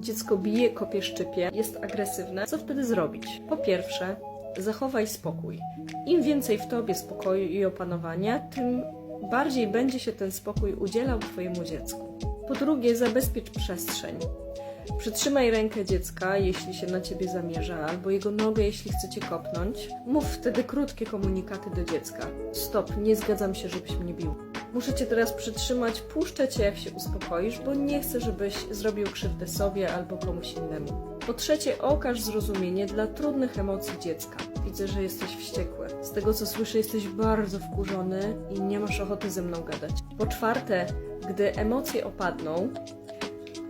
dziecko bije, kopie, szczypie, jest agresywne, co wtedy zrobić? Po pierwsze, zachowaj spokój. Im więcej w tobie spokoju i opanowania, tym bardziej będzie się ten spokój udzielał twojemu dziecku. Po drugie, zabezpiecz przestrzeń. Przytrzymaj rękę dziecka, jeśli się na ciebie zamierza, albo jego nogę, jeśli chce cię kopnąć. Mów wtedy krótkie komunikaty do dziecka. Stop, nie zgadzam się, żebyś mnie bił. Muszę cię teraz przytrzymać, puszczę cię, jak się uspokoisz, bo nie chcę, żebyś zrobił krzywdę sobie albo komuś innemu. Po trzecie, okaż zrozumienie dla trudnych emocji dziecka. Widzę, że jesteś wściekły. Z tego co słyszę, jesteś bardzo wkurzony i nie masz ochoty ze mną gadać. Po czwarte, gdy emocje opadną,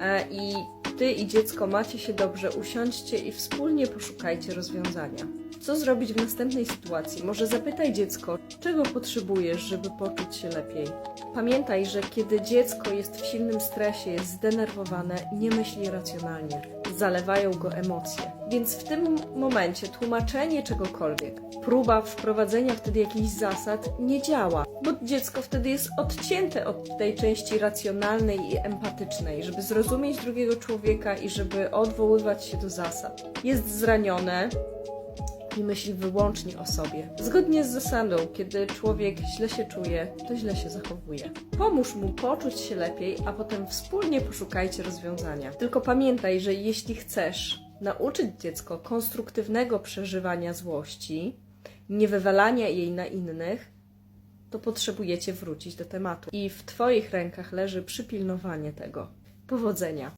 E, i ty i dziecko macie się dobrze, usiądźcie i wspólnie poszukajcie rozwiązania. Co zrobić w następnej sytuacji? Może zapytaj dziecko, czego potrzebujesz, żeby poczuć się lepiej. Pamiętaj, że kiedy dziecko jest w silnym stresie, jest zdenerwowane, nie myśli racjonalnie. Zalewają go emocje. Więc w tym momencie tłumaczenie czegokolwiek, próba wprowadzenia wtedy jakichś zasad nie działa, bo dziecko wtedy jest odcięte od tej części racjonalnej i empatycznej, żeby zrozumieć drugiego człowieka i żeby odwoływać się do zasad. Jest zranione, i myśli wyłącznie o sobie. Zgodnie z zasadą, kiedy człowiek źle się czuje, to źle się zachowuje. Pomóż mu poczuć się lepiej, a potem wspólnie poszukajcie rozwiązania. Tylko pamiętaj, że jeśli chcesz nauczyć dziecko konstruktywnego przeżywania złości, nie wywalania jej na innych, to potrzebujecie wrócić do tematu. I w Twoich rękach leży przypilnowanie tego. Powodzenia!